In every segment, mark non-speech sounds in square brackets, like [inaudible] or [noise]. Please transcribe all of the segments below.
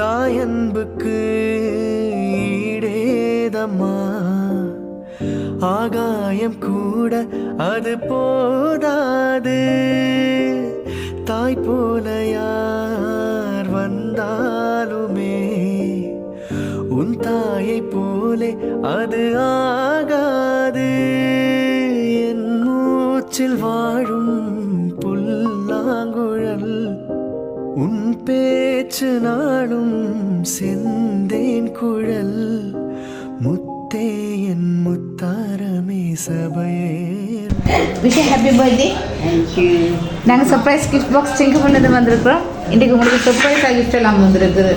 தாயன்புக்கு ஈடேதம்மா. ஆகாயம் கூட அது போதாது. தாய் போல யார் வந்தாலுமே உன் தாயை போலே அது ஆகாது. என் மூச்சில் வாழும் புல்லாங்குழல் உன் பேச்சு நாளும் செந்தேன் குழல். முத்தே என் முத்தாரமே சபையே விஷ் ஹாப்பி பர்த்டே நாங்கள் சர்ப்ரைஸ் கிஃப்ட் பாக்ஸ் சென்ட் பண்ணது வந்திருக்கிறோம். இன்றைக்கு உங்களுக்கு சர்ப்ரைஸாக கிஃப்ட் எல்லாம் வந்திருக்குது.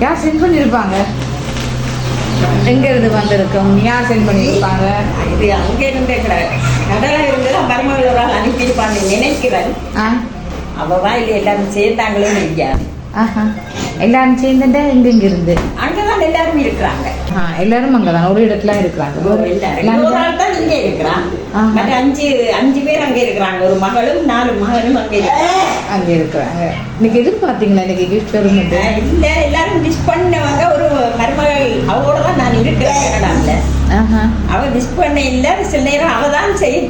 யார் சென்ட் பண்ணியிருப்பாங்க எங்கேருந்து வந்திருக்கோம்? யார் சென்ட் பண்ணியிருப்பாங்க இது அங்கே இருந்தே கடலா இருந்தது மருமகள் ஒரு ஆள் அனுப்பியிருப்பாங்க. நினைக்கிறேன் ஆ? அவ வாயில் எல்லாரும் சேர்ந்தாங்களே இல்லையா ஆஹா. எல்லாரும் சேர்ந்துட்டு எங்கெங்க இருந்து அங்கதான் எல்லாரும் இருக்கிறாங்க. எல்லாரும் அங்கே தான் ஒரு இடத்துல இருக்கிறாங்க. ஆள் இங்கே இருக்கிறான். மற்ற அஞ்சு அஞ்சு பேர் அங்கே இருக்கிறாங்க. ஒரு மகளும் நாலு மகனும் அங்கே அங்கே இருக்கிறாங்க. இன்னைக்கு எதிர்பார்த்தீங்களா இன்னைக்கு கிஃப்ட் வரும்போது? இல்ல எல்லாரும் விஷ் பண்ணவங்க. ஒரு மருமகள் அவளோட தான் நான் இருக்கிறேன் கனடாவில் அவ விஷ் பண்ண இல்ல. சில நேரம் அவ தான் செய்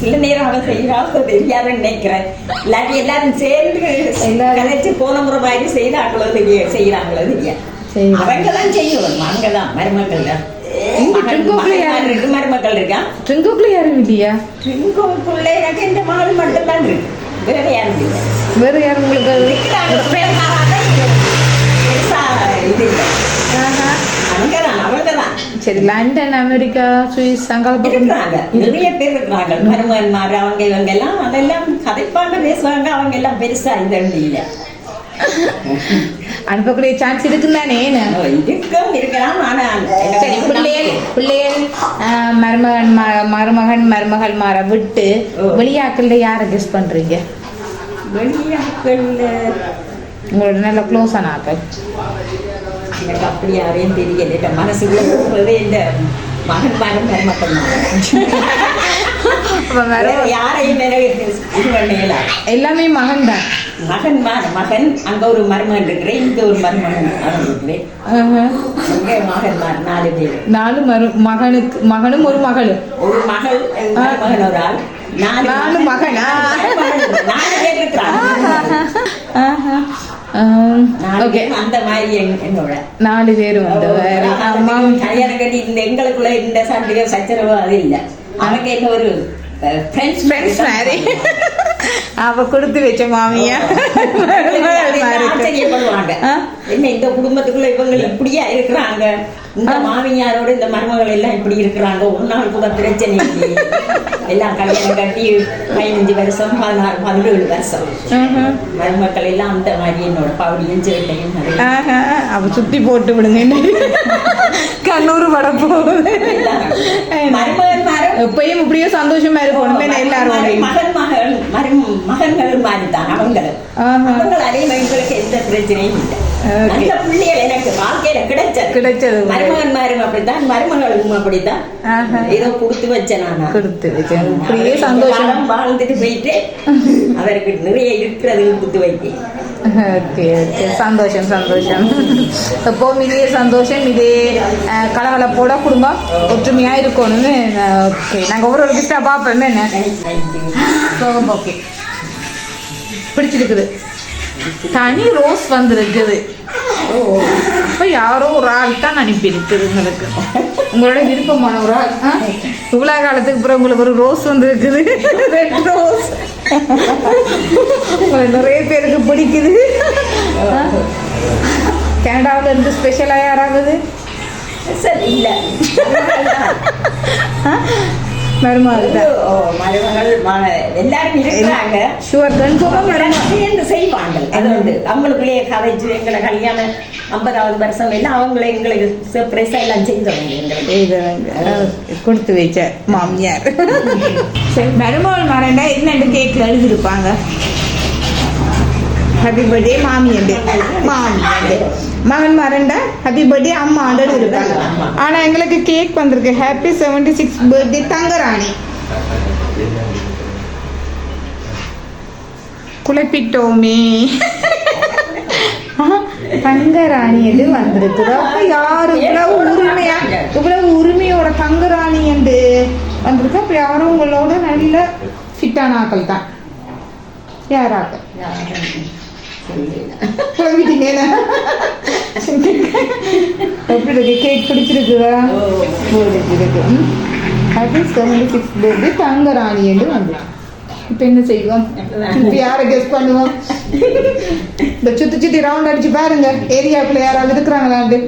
சில நேரம் அவ செய்யறாங்க தெரியாதுன்னு நினைக்கிறேன். இல்லாட்டி எல்லாரும் சேர்ந்து. கலைச்சு போன முறை மாதிரி செய்தாங்களோ செய்யறாங்களோ தெரியா. சரி அவங்க தான் செய்யணும். அங்க தான் மருமக்கள் தான் இருக்கு மருமக்கள் இருக்கான் ட்ரிங்கோக்குள்ள யாரும் இல்லையா? திருக்கோவிலுக்குள்ள எனக்கு இந்த மகள் மட்டும் தான் இருக்கு. வேற யாரும் இல்லை. வேறு யாரும் உங்களுக்கு இருக்கு. சரி லண்டன் அமெரிக்கா சுவிஸ் அங்கால பக்கம் இருக்கிறாங்க. நிறைய பேர் இருக்கிறாங்க. மருமகன்மார் அவங்க இவங்க எல்லாம் அதெல்லாம் கதைப்பாங்க பேசுவாங்க. அவங்க எல்லாம் பெருசா இல்லை அனுப்பக்கூடிய சான்ஸ் இருக்குன்னு தானே இருக்கலாம் ஆனா சரி பிள்ளைகள் பிள்ளைகள் மருமகன் மருமகன் மருமகள் மாற விட்டு. வெளியாக்கள்ல யாரை கெஸ் பண்றீங்க? வெளியாட்கள் உங்களோட நல்ல க்ளோஸ் ஆன ஆக்கள் எனக்கு அப்படி யாரையும் தெரியல. மனசுக்குள்ள போகிறதே இந்த மகன் மகன் மருமக்கள் யாரையும் எனக்கு பண்ணல எல்லாமே மகன் தான் மகன் மகன் அங்க ஒரு மருமகன் இருக்கிறேன் இங்க ஒரு மருமகன் இருக்கிறேன் மகன் நாலு பேர். நாலு மரு மகனுக்கு மகனும் ஒரு மகளும். ஒரு மகள் மகன் ஒரு ஆள். நாலு மகன், நாலு பேர் ஓகே. அந்த மாதிரி என்னோட. நாலு பேர் வந்து வேற. அம்மா கல்யாணம் கட்டி இந்த எங்களுக்குள்ள இந்த சண்டையோ சச்சரவோ அது இல்ல. அவங்க என்ன ஒரு ஃப்ரெண்ட்ஸ் ஃப்ரெண்ட்ஸ் மாதிரி அவ கொடுத்து வச்ச மாமியா? என்ன இந்த குடும்பத்துக்குள்ள இவங்க இப்படியா இருக்கிறாங்க? இந்த மாமியாரோட இந்த மருமகள் எல்லாம் இப்படி இருக்கிறாங்க? நாள் கூட பிரச்சனை எல்லாம் கல்யாணம் கட்டி பதினஞ்சு வருஷம் பதினாறு பதினேழு வருஷம். மருமக்கள் எல்லாம் அந்த மாதிரி என்னோட பவுடியும் சேட்டையும் அவ சுத்தி போட்டு விடுங்க. [laughs] கண்ணூர் வட போகுது. மருமகன்மாரும் எப்பயும் இப்படியோ சந்தோஷமா இருக்கணும் எல்லாரும் மகன் மரும மகன்கள் மாதிரி தான் அவங்களும் ஆஹா. அவங்களாலையும் எங்களுக்கு எந்த பிரச்சனையும் இல்லை. நல்ல பிள்ளைகள் எனக்கு வாழ்க்கையில கிடைச்சது. கிடைச்சது. மருமகன்மாரும் அப்படித்தான் மருமகளும் அப்படித்தான். ஏதோ கொடுத்து வச்சேன் நானா. கொடுத்து வச்சேன். இப்படியே அவர் சந்தோஷம். காலம் வாழ்ந்துட்டு போயிட்டு அவருக்கு நிறைய இருக்கிறது கொடுத்து வைத்தேன் ஓகே ஓகே சந்தோஷம் சந்தோஷம். எப்போவும் இதே சந்தோஷம் இதே கலகலப்போட குடும்பம் ஒற்றுமையா இருக்கணும்னு ஓகே நாங்கள் ஒவ்வொரு ஒரு கிஃப்டாக பார்ப்போம் என்ன? ஓகே பிடிச்சிருக்குது. தனி ரோஸ் வந்திருக்குது. அப்போ யாரோ ஒரு ஆள் தான் அனுப்பியிருக்குது உங்களுக்கு. உங்களோட விருப்பமான ஒரு ஆள்? இவ்வளோ காலத்துக்கு அப்புறம் உங்களுக்கு ஒரு ரோஸ் வந்திருக்குது. ரெட் ரோஸ் உங்களை நிறைய பேருக்கு பிடிக்குது? கனடாவுல இருந்து ஸ்பெஷலாக யாராவது? சரி இல்ல. மருமகள் எல்லாரும் செய்வாங்க அது வந்து அவங்களுக்குள்ளேயே கதைச்சு எங்களை கல்யாணம் ஐம்பதாவது வருஷம் எல்லாம் அவங்களே எங்களுக்கு சர்ப்ரைஸா எல்லாம் செஞ்சவங்க எங்களுக்கு. கொடுத்து வச்ச மாமியார். சரி மருமகள் மறண்டா என்னென்று கேக்கில் எழுதியிருப்பாங்க. ஹாப்பி பர்த்டே மாமியண்டு மாமியண்டு மகன் மறண்டா ஹாப்பி பர்த்டே அம்மா ஆண்டு இருக்காங்க ஆனால் எங்களுக்கு கேக் வந்திருக்கு happy seventy six birthday Thangarani குழப்பிட்டோமே Thangarani என்று வந்திருக்குது அப்ப யாரு இவ்வளவு உரிமையா இவ்வளவு உரிமையோட தங்கராணி என்று வந்திருக்கு அப்ப யாரும் உங்களோட நல்ல ஃபிட்டான ஆக்கள் தான் யாராக்கள் குழம்பிட்டீங்களா எப்படி இருக்கு? கேக் பிடிச்சிருக்குதா? பிடிச்சிருக்கு அது செவன்டி சிக்ஸ் பேர்து தங்கராணி என்று வந்து இப்போ என்ன செய்வோம்? இப்போ யாரை கெஸ் பண்ணுவோம்? இந்த சுத்தி சுத்தி ரவுண்ட் அடிச்சு பாருங்க. ஏரியாக்குள்ள யாராவது இருக்கிறாங்களாண்டு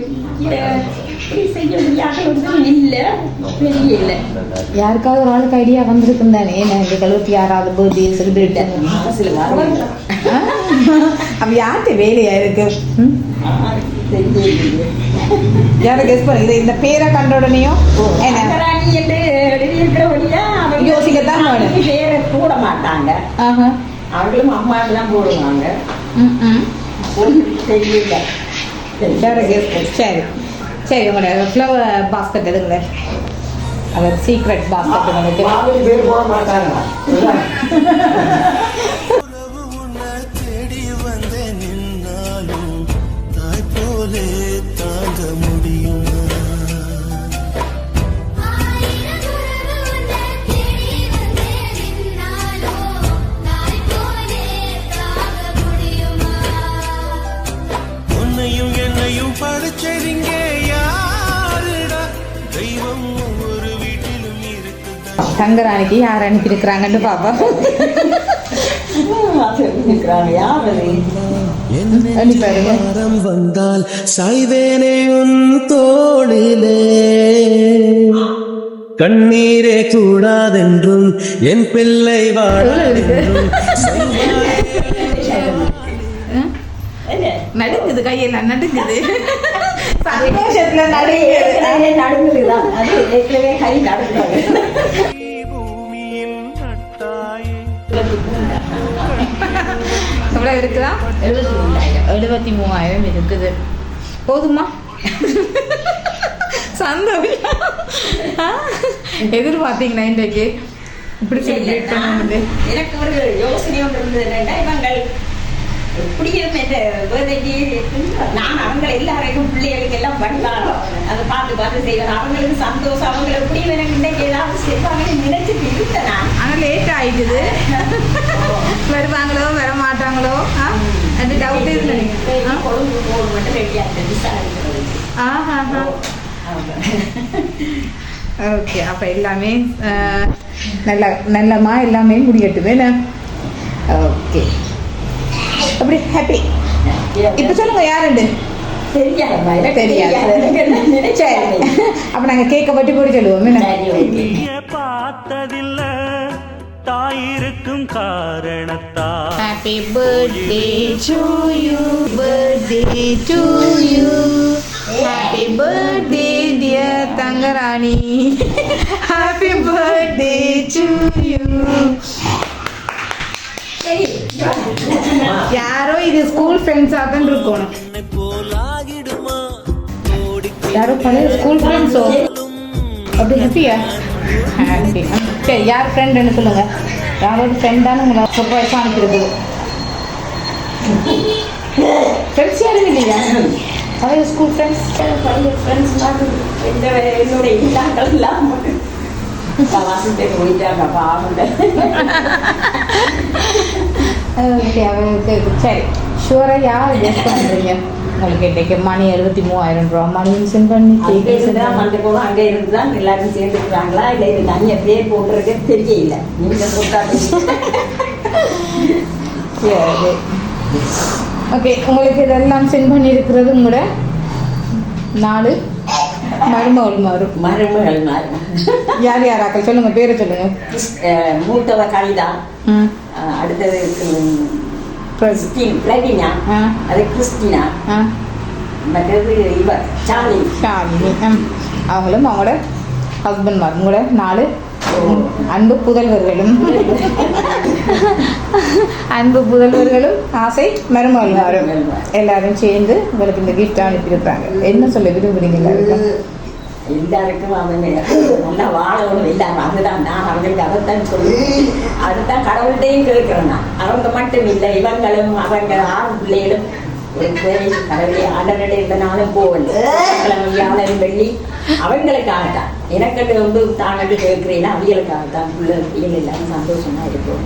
யாருக்காவது ஒரு ஆளுக்கு ஐடியா வந்திருக்கும் தானே? யாராவது பர்த்டே செலிப்ரேட் மனசுல வரவில்லை [laughs] அப்ப யார்கிட்ட வேலையா இருக்கு? யாரை கெஸ் பண்ணுங்க இந்த பேரை கண்ட உடனேயும் யோசிக்கத்தான். பேரை போட மாட்டாங்க. அவங்களும் அம்மாவுக்கு தான் போடுவாங்க. தெரியல. சரி. சரி உங்களோட ஃப்ளவர் பாஸ்கெட் எதுங்களே அவர் சீக்ரெட் பாஸ்கெட் உங்களுக்கு. [laughs] தங்கராணிக்கு யார் அனுப்பியிருக்கிறாங்கன்னு பாப்பா இருக்கிறாங்க யார் அது? அனுப்பி பாருங்க. வாரம் வந்தால் சாய்வேனே உன் தோளிலே. கண்ணீரே கூடாதென்றும் என் பிள்ளை என்ன? நடுங்குது கையெல்லாம் நடுங்குது. சந்தோஷத்துல நடுங்குது. நடுங்குதுதான். அது ஏற்கனவே கை நடுங்குது. எவ்வளவு இருக்குதா? எழுபத்தி மூணாயிரம். எழுபத்தி மூவாயிரம் இருக்குது. போதுமா? சந்தோஷம். ஆ? எதிர்பார்த்தீங்களா இன்றைக்கு? இப்படி செலிப்ரேட் பண்ணுவது எனக்கு ஒரு யோசனை ஒன்று இருந்தது என்னன்னா இவங்கள் எப்படியும் இந்த birthday நான் அவங்க எல்லாரையும் பிள்ளைகளுக்கு எல்லாம் பண்ணலாம் அதை பார்த்து பார்த்து செய்வேன் அவங்களுக்கு சந்தோஷம். அவங்க எப்படியும் எனக்கு இன்னைக்கு ஏதாவது செய்வாங்கன்னு நினைச்சிட்டு இருந்தேன். ஆயிட்டுது வருவாங்களோ வர மாட்டாங்களோ? அது டவுட் ஓகே அப்போ எல்லாமே நல்ல நல்லமா எல்லாமே முடியட்டுமே என்ன? ஓகே. அப்படி ஹாப்பி இப்போ சொல்லுங்க யாருண்டு தெரியாது. அப்போ நாங்கள் கேக்கை பட்டி போட்டு சொல்லுவோம் பார்த்ததில்ல. தாயிருக்கும் காரணத்தா. Happy birthday to you birthday to you happy birthday dear Thangarani happy birthday to you சரி யாரோ இது ஸ்கூல் ஃப்ரெண்ட்ஸாக தான் இருக்கணும். யாரோ பழைய ஸ்கூல் ஃப்ரெண்ட்ஸோ அப்படி ஹாப்பியா ஹாப்பி சரி யார் ஃப்ரெண்டுன்னு சொல்லுங்க. யாரோட ஃப்ரெண்டான உங்களை சர்ப்ரைஸ் அனுப்பிடுது ஃப்ரெண்ட்ஸ் யாரும் இல்லையா? பழைய ஸ்கூல் ஃப்ரெண்ட்ஸ் ஃப்ரெண்ட்ஸ் என்னோட இல்லாமல் அவருக்கு சரி. ஷூராக யார் கெஸ்ட் பண்ணுறீங்க உங்களுக்கு இன்றைக்கு மணி எழுபத்தி மூவாயிரம் ரூபா. மணியும் சென்ட் பண்ணி அங்கே கேக்கு send இருந்துதான் பண்ணி. மண்டை போதும் அங்கே இருந்து தான் எல்லாரும் சேர்ந்துக்கிறாங்களா? இல்லை இது தனியாக பேர் போட்டுருக்கு தெரியல. நீங்கள் சரி. ஓகே உங்களுக்கு இதெல்லாம் சென்ட் பண்ணியிருக்கிறது உங்களோட நாலு மருமகள் மாறும் மருமகள் மாறு. யார் யாராக்கள்? சொல்லுங்க பேரை சொல்லுங்க. அஹ் மூத்தவ கவிதா. அடுத்தது ஆ அது கிறிஸ்டினா ஆ மற்றது இவ சார்லி ஷாலினி ம் அவங்களும் அவங்களோட ஹஸ்பண்ட் மார். உங்களோட நாலு அன்பு புதல்வர்களும். அன்பு புதல்வர்களும் ஆசை மருமகள்மாரும். எல்லாரும் சேர்ந்து உங்களுக்கு இந்த கிஃப்ட் அனுப்பியிருக்காங்க என்ன சொல்ல விரும்புறீங்க எல்லாருக்கும்? எல்லாருக்கும் அவங்க நல்லா வாழணும் எல்லாரும் அதுதான் நான் அவங்களுக்கு அதைத்தான் சொல்லி அதுதான் கடவுள்கிட்டையும் கேட்கிறேன் நான். அவங்க மட்டும் இல்லை இவங்களும் அவங்க ஆறு பிள்ளைகளும். கடவுளை நாளும் போவல் கிழமை வியாழன் வெள்ளி. அவங்களுக்காகத்தான். எனக்கு வந்து தானட்டு கேட்கிறீங்களா அவங்களுக்காகத்தான். பிள்ளை பிள்ளைகள் எல்லாரும் சந்தோஷமா இருக்கும்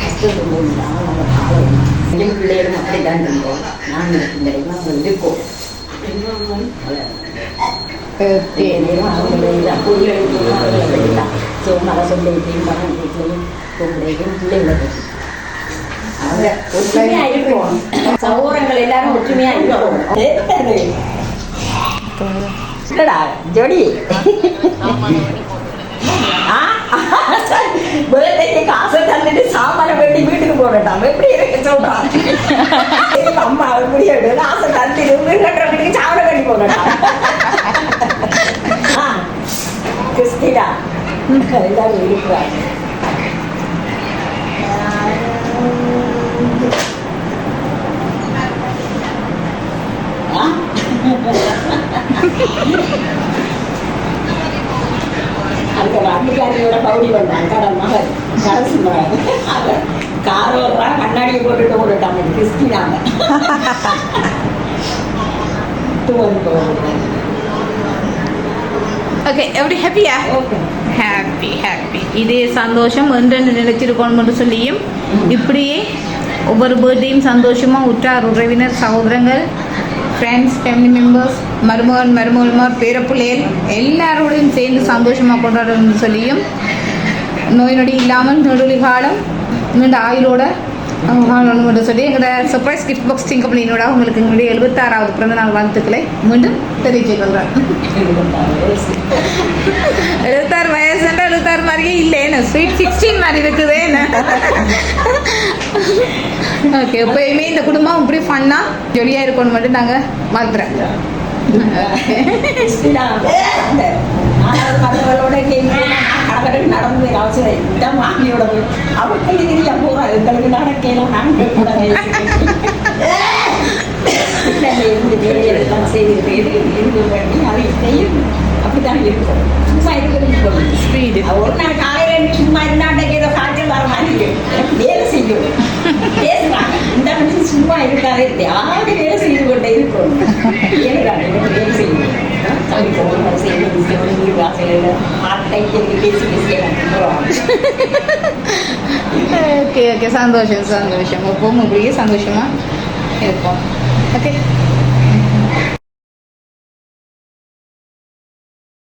கஷ்டம் இல்லாமல் நம்ம என் பிள்ளைகளும் அப்படித்தான் இருந்தோம் நான் பிள்ளைகளும் அவங்க இருக்கோம் சகோதரங்கள் எல்லாரும் ஒற்றுமையா இருக்கணும் இல்லடா ஜோடி ஆ? முதல்ல காசை தந்துட்டு சாமான வெட்டி வீட்டுக்கு போடட்டாம் எப்படி இருக்கு சொல்றான் அம்மா இப்படி எடு காசை தந்துட்டு வீடு கட்டுற வீட்டுக்கு சாவனை வெட்டி போடட்டாம் கிறிஸ்டினா எல்லாரும் இருக்கிறாங்க ஆ? அந்த அன்னிக்காரியோட பவுடி வந்தான். கடன் மகன். கடைசி மகன். அவன் கார் ஓடுறான் கண்ணாடியை போட்டுட்டு ஓடிட்டாங்க கிறிஸ்டினாங்க ஓகே எப்படி ஹாப்பியா ஹாப்பி ஹாப்பி இதே சந்தோஷம் என்று சொல்லியும் இப்படியே ஒவ்வொரு பர்த்டேயும் சந்தோஷமாக உற்றார் உறவினர் சகோதரங்கள் ஃப்ரெண்ட்ஸ் ஃபேமிலி மெம்பர்ஸ் மருமகன் மருமகன்மார் பேரப்பிள்ளைகள் எல்லாரோடையும் சேர்ந்து சந்தோஷமாக கொண்டாடணும்னு சொல்லியும் நோய் நொடி இல்லாமல் நடுவில் காலம் நீண்ட ஆயுளோட வாழணும் என்று சொல்லி எங்களோட சர்ப்ரைஸ் கிஃப்ட் பாக்ஸ் திங்க் கம்பெனியோட உங்களுக்கு எங்களுடைய எழுபத்தாறாவது பிறந்தநாள் வாழ்த்துக்களை மீண்டும் தெரிவித்துக் கொள்கிறேன். எழுபத்தாறு வயசுன்ற எழுபத்தாறு மாதிரியே இல்லை என்ன ஸ்வீட் சிக்ஸ்டீன் மாதிரி இருக்குது என்ன? ஓகே எப்பயுமே இந்த குடும்பம் இப்படி ஃபன்னாக ஜொலியாக இருக்கணும் மட்டும் நாங்கள் வாழ்த்துறேன் மற்றவர்களோட கடவுள் நடந்து அவசரம் இந்த மாமியோட போய் அவருக்கு தெரிய எங்களுக்கு நடக்கலாம் நாங்கள் கூட இருந்து வேலையெல்லாம் இருந்து பண்ணி அதை செய்யும் அப்படித்தான் இருக்கும் சும்மா இருக்கிறது ஒரு நாள் காலையில சும்மா இருந்தாண்டைக்கு ஏதோ காய்ச்சல் வர மாதிரி வேலை செய்யும். சும்மா இருக்காதே யாரு வேலை செய்து கொண்டே இருக்கும் வேலை செய்யும் ஓகே ஓகே. சந்தோஷம் சந்தோஷம். எப்பவும் இப்படியே சந்தோஷமாக இருப்போம் ஓகே.